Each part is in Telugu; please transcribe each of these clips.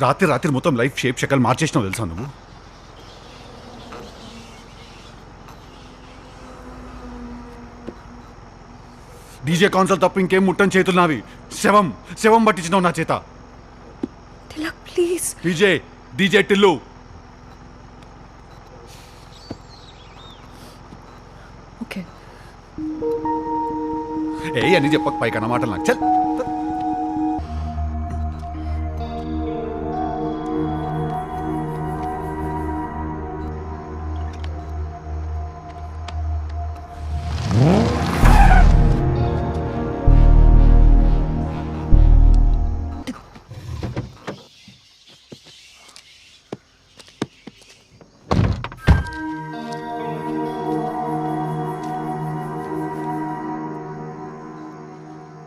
రాత్రి రాత్రి మొత్తం లైఫ్ షేప్ షకల్ మార్చేసినావు తెలుసా నువ్వు? డీజే కాన్సల్ తప్ప ఇంకేం ముట్టని చేతులు నావి. శవం శవం పట్టించినావు నా చేత. Please. DJ DJ Tillu. Okay. ఏ అని చెప్పక పైకన్న మాటలు నాకు. చల్.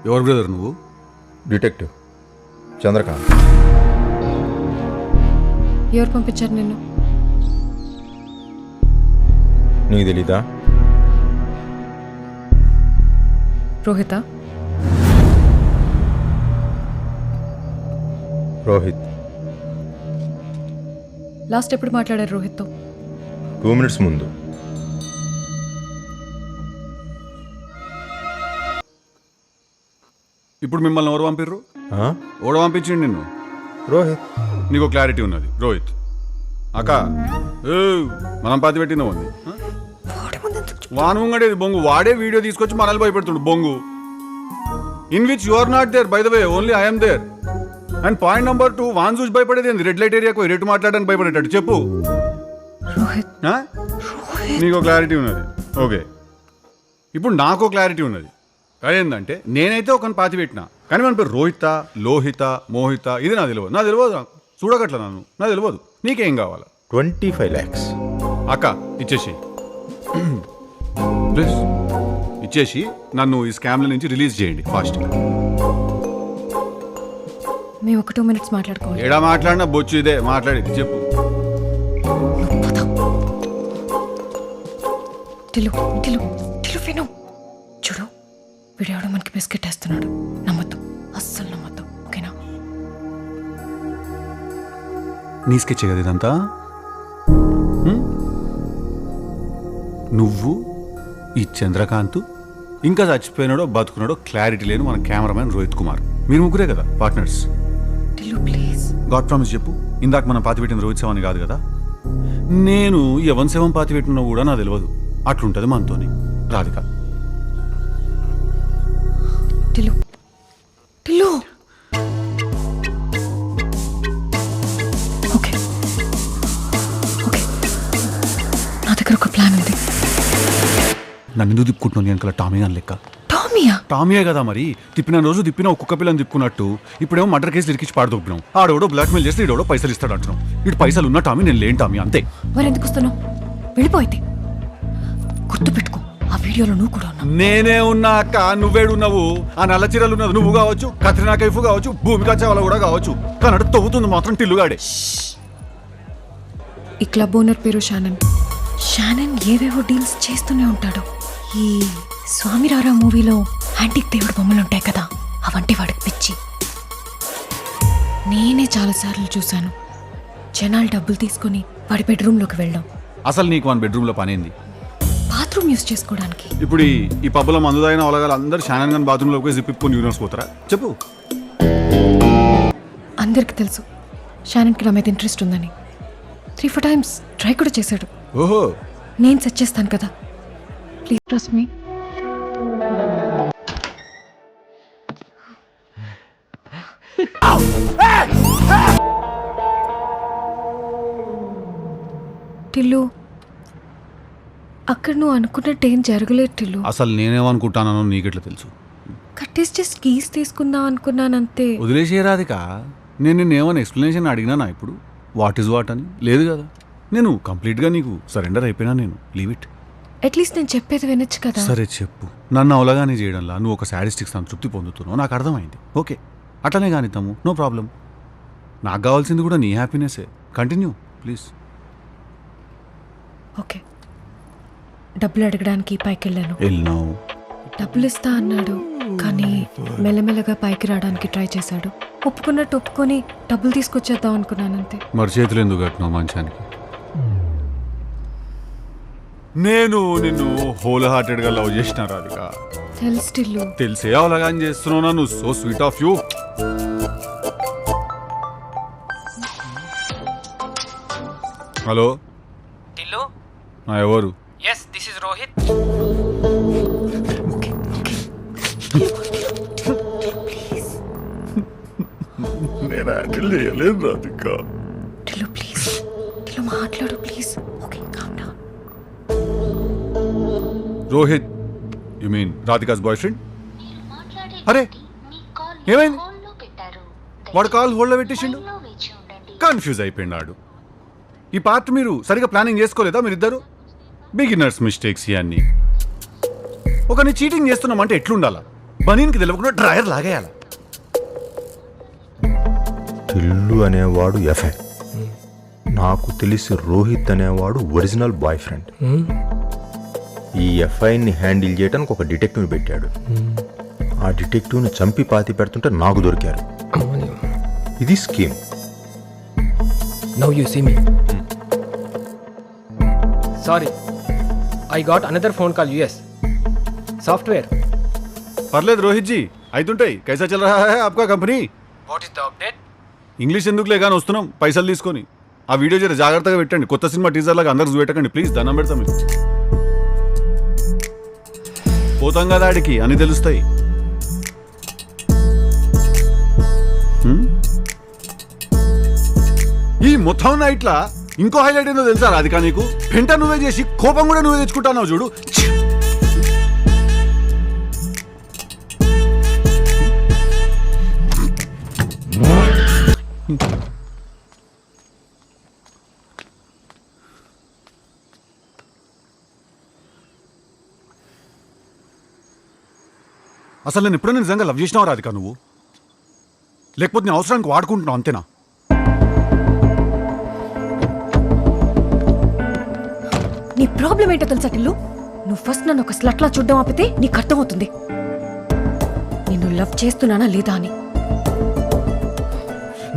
ఎవరు బ్రదర్ నువ్వు? డిటెక్టివ్. చంద్రకాంత్. ఎవరు పంపించారు నిన్ను? నీకు తెలీదా? రోహిత? రోహిత్. లాస్ట్ ఎప్పుడు మాట్లాడారు రోహిత్తో? టూ మినిట్స్ ముందు. ఇప్పుడు మిమ్మల్ని ఎవరు పంపిర్రు? ఆ? ఓడ పంపించిండు నిన్ను? రోహిత్. నీకు క్లారిటీ ఉన్నది. రోహిత్. అక్క. మనం పాతి పెట్టిన ఉంది వాను ఉంగడేది బొంగు. వాడే వీడియో తీసుకొచ్చి మనల్ని భయపెడుతుండు. బొంగు. In which you are not there by the way only I'm there and point number two van చూసి భయపడేది ఏంది? రెడ్ లైట్ ఏరియాకు రెడ్ మాట్లాడడానికి భయపడేటట్టు. చెప్పు. రోహిత్. ఆ? నీకు క్లారిటీ ఉన్నది. ఓకే. ఇప్పుడు నాకు క్లారిటీ ఉన్నది. అదేంటంటే నేనైతే ఒకని పాతి పెట్టినా. కానీ మన పేరు రోహిత లోహిత మోహిత ఇది నాకు తెలియదు నాకు తెలియదు నాకు చూడగట్ల నన్ను. నాకు తెలియదు నీకేం కావాలా? Twenty five lakhs. అక్క ఇచ్చేసి. ప్లీజ్. ఇచ్చేసి నన్ను ఈ స్కామ్ల నుంచి రిలీజ్ చేయండి ఫాస్ట్. మేము ఒక టూ మినిట్స్ మాట్లాడుకోవాలి. ఏడా మాట్లాడినా బొచ్చు ఇదే. మాట్లాడేది చెప్పు. టిలు టిలు టిలు విను. చూడు వీడెవడో మనకి బిస్కెట్ వేస్తున్నాడు. నమ్మద్దు. అస్సలు నమ్మద్దు. ఓకేనా? నీ స్కెచ్ కదా ఇదంతా? హ్మ్? నువ్వు ఈ చంద్రకాంత్ ఇంకా చచ్చిపోయినాడో బతుకున్నాడో క్లారిటీ లేని మన కెమెరామెన్ రోహిత్ కుమార్. మీరు ముగ్గురే కదా పార్ట్నర్స్? ప్లీజ్. గాడ్ ప్రామిస్ చెప్పు. ఇందాక మనం పాతి పెట్టిన రోహిత్ శవాన్ని కాదు కదా? నేను ఎవన్ శవం పాతి పెట్టినా కూడా నాకు తెలియదు. అట్లుంటది మనతోని. రాధిక. టిలు టిలు ఓకే. ఓకే. నా దగ్గర ఒక ప్లాన్ ఉంది. నన్ను ఎందుకు తిప్పుకుంటున్నాను వెనకాల టామీ అని లెక్క. టామియా? టామీయే కదా మరి. తిప్పిన రోజు తిప్పిన ఒక్కొక్క పిల్లని తిప్పుకున్నట్టు ఇప్పుడేమో మర్డర్ కేసు ఇరికించి పాడదొప్పినాం ఆడోడో బ్లాక్మెయిల్ చేస్తే ఈడోడో పైసలు ఇస్తాడు అంటున్నాం ఇటు పైసలు ఉన్న టామీ నేను లేని టామీ అంతే. మరి ఎందుకు వస్తున్నావు వెళ్ళిపోయితే గుర్తు పెట్టుకో. ఆ వీడియోలో నువ్వు కూడా ఉన్నావు. నేనే ఉన్నా అక్క నువ్వేడున్నావు ఆ నల్ల చీరలు ఉన్నది నువ్వు కావచ్చు కత్రినా కైఫ్ కావచ్చు భూమికా చావల కూడా కావచ్చు. కానీ అటు తవ్వుతుంది మాత్రం టిల్లుగాడే ఈ క్లబ్ ఓనర్ పేరు షానన్. షానన్ ఏవేవో డీల్స్ చేస్తూనే ఉంటాడు. ఈ స్వామి రారా మూవీలో యాంటిక్ దేవుడు బొమ్మలు ఉంటాయి కదా అవంటే వాడికి పిచ్చి. నేనే చాలాసార్లు చూశాను. జనాలు డబ్బులు తీసుకొని వాడి బెడ్రూమ్లోకి వెళ్ళడం. అసలు నీకు వన్ బెడ్రూమ్లో పనేంది? యూస్ చేసుకోవడానికి. ఇప్పుడు ఈ- ఈ పబ్బులో మందుదైన ఒలగాలు అందరు షానన్ గన్ బాత్రూంలోకి పోయి జిప్పిప్పుకొని యూనివర్స్ పోతారా? చెప్పు. అందరికీ తెలుసు షానన్కి నా మీద ఇంట్రెస్ట్ ఉందని. త్రీ ఫోర్ టైమ్స్ ట్రై కూడా చేశాడు. ఓహో. నేను సెట్ చేస్తాను కదా. ప్లీజ్ ట్రస్ట్ మీ టిల్లు అక్కడ నువ్వు అనుకున్నట్టు ఏం జరగలేదు టిల్లు. అసలు నేనేమనుకుంటానో నీకెట్లా తెలుసు? కట్టేసి జస్ట్ కీస్ తీసుకుందాం అనుకున్నానంతే వదిలేసే రాధిక. నేను నిన్ను ఏమైనా ఎక్స్ప్లెనేషన్ అడిగినానా ఇప్పుడు? వాట్ ఈజ్ వాట్ అని? లేదు కదా. నేను కంప్లీట్గా నీకు సరెండర్ అయిపోయినా నేను. లీవ్ ఇట్ అట్లీస్ట్ నేను చెప్పేది వినొచ్చు కదా. సరే చెప్పు. నన్ను అవలగానే చేయడంలా? నువ్వు ఒక శాడిస్టిక్ సంతృప్తి పొందుతున్నావు. నాకు అర్థమైంది. ఓకే. అట్లనే కానిద్దాము. నో ప్రాబ్లం నాకు కావాల్సింది కూడా నీ హ్యాపీనెస్సే కంటిన్యూ ప్లీజ్ ఓకే డబ్బులు అడగడానికి పైకి వెళ్ళాను వెళ్ళినావు. డబ్బులు ఇస్తా అన్నాడు కానీ మెల్లమెల్లగా పైకి రావడానికి ట్రై చేశాడు. ఒప్పుకున్నట్టు ఒప్పుకొని డబ్బులు తీసుకొచ్చేద్దాం అనుకున్నాను అంతే. మరి చేతులు ఎందుకు కట్టినావు మంచానికి? నేను నిన్ను హోల్ హార్టెడ్గా లవ్ చేసిన రాధిక. తెలుసు టిల్లు. తెలిసే అవలగాని చేస్తున్నావు నువ్వు so sweet of you hello. Tillu? ఎవరు? ఎస్ దిస్ ఇస్ రోహిత్ నేను హ్యాండిల్ చేయలేదు రాధిక. టిల్లు ప్లీజ్ టిల్లు మాట్లాడు please okay calm down Rohit you mean Radhika's boyfriend అరే ఏమైంది? వాడు కాల్ హోల్డ్లో పెట్టేసిండు? కన్ఫ్యూజ్ అయిపోయింది ఆడు ఈ పార్ట్ మీరు సరిగా ప్లానింగ్ చేసుకోలేదా మీరిద్దరు? బిగినర్స్ మిస్టేక్స్ ఇవన్నీ ఒకరిని చీటింగ్ చేస్తున్నామంటే ఎట్లుండాలా? బనీన్కి తెలియకుండా డ్రైయర్ లాగేయాల? టిల్లు అనేవాడు ఎఫ్ఐ నాకు తెలిసి రోహిత్ అనేవాడు ఒరిజినల్ బాయ్ ఫ్రెండ్. ఈ ఎఫ్ఐని హ్యాండిల్ చేయడానికి ఒక డిటెక్టివ్ని పెట్టాడు. ఆ డిటెక్టివ్ని చంపి పాతి పెడుతుంటే నాకు దొరికారు. ఇది scheme. Now you see me sorry I got another phone call US software పర్లేదు రోహిత్ జీ అయితుంటాయి. కైసా చల్ రహా హై ఆప్కా company. What is the update English ఎందుకులే కానీ వస్తున్నాం. పైసలు తీసుకొని. ఆ వీడియో జర జాగ్రత్తగా పెట్టండి. కొత్త సినిమా టీజర్ లాగా అందరు చూపెట్టకండి. ప్లీజ్ దండం పెడతాం మీకు. పోతాం కదా ఆడికి అని తెలుస్తాయి? ఈ మొత్తం నైట్లా ఇంకో హైలైట్ ఏందో తెలుసా రాధిక నీకు? పెంట నువ్వే చేసి కోపం కూడా నువ్వే తెచ్చుకుంటావు చూడు. అసలు నేను ఎప్పుడైనా నిజంగా లవ్ చేసినావు రాధిక నువ్వు? లేకపోతే నీ అవసరానికి వాడుకుంటున్నావు అంతేనా? ప్రాబ్లం ఏంటో తెలుసా టిల్లు? నువ్వు ఫస్ట్ నన్ను ఒక స్లట్లా చూడడం ఆపితే నీకు అర్థమవుతుంది. నిన్ను లవ్ చేస్తున్నానా లేదా అని.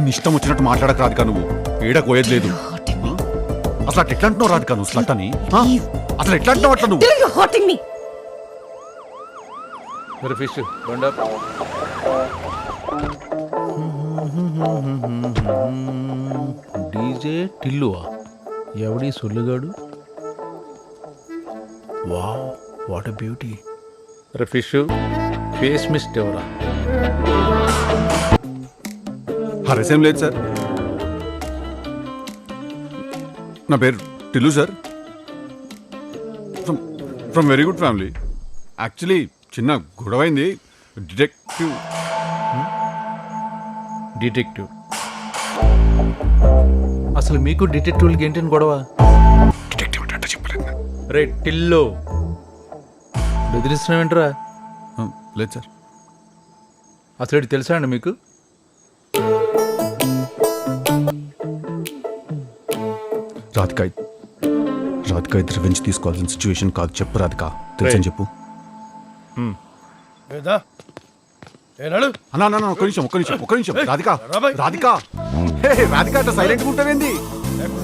నీ ఇష్టం వచ్చినట్టు మాట్లాడక రాధిక నువ్వు. ఏడకు పోయేది లేదు. అసలు అట్లా ఎట్లా అంటున్నావు రాధిక నువ్వు స్లట్ అని? ఆ? అసలు ఎట్లా అంటున్నావు అట్లా నువ్వు. మరి ఫిష్ బండప్ డీజే టిల్లువా? ఎవడి సొల్లుగాడు? వావ్ వాట్ ఎ బ్యూటీ రే ఫిష్ ఫేస్ మిస్ట్ ఎవరా? హరసేం లేదు సార్. నా పేరు Tillu sir. From from very good family. Actually చిన్న గొడవైంది డిటెక్టివ్. డిటెక్టివ్. అసలు మీకు డిటెక్టివ్లకి ఏంటని గొడవ? రే టిల్లు. బెదిరిస్తున్నావేంట్రా? ఆ, లేదు సార్. అసలు ఇది తెలుసా అండి మీకు? రాధిక రాధిక ఇద్దరు రివెంజ్ తీసుకోవాల్సిన సిచ్యువేషన్ కాదు. చెప్పు రాధిక తెలుసని చెప్పు. ఏదా? ఏనాడు అన్నా ఒక్క నిమిషం ఒక్క నిమిషం ఒక్క నిమిషం. రాధిక. రాధిక. రాధిక అట్లా సైలెంట్ ఉంటావేంది?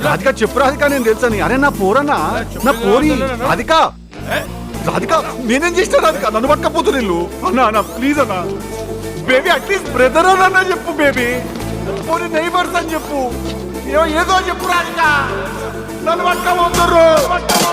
రాధిక చెప్పు రాధిక నేను తెలుసని అరే నా పోరన్నా? నా పోరి? రాధిక? రాధిక నేనేం చేసిన రాధిక నన్ను పట్టకపోతు నీళ్ళు అన్నా అన్న ప్లీజ్ అన్నా. బేబీ అట్లీస్ట్ బ్రదర్ అన్న చెప్పు బేబీ పోనీ నైబర్స్ అని చెప్పు. ఏదో ఏదో చెప్పు రాధిక. నన్ను పట్టకపోతుర్రు.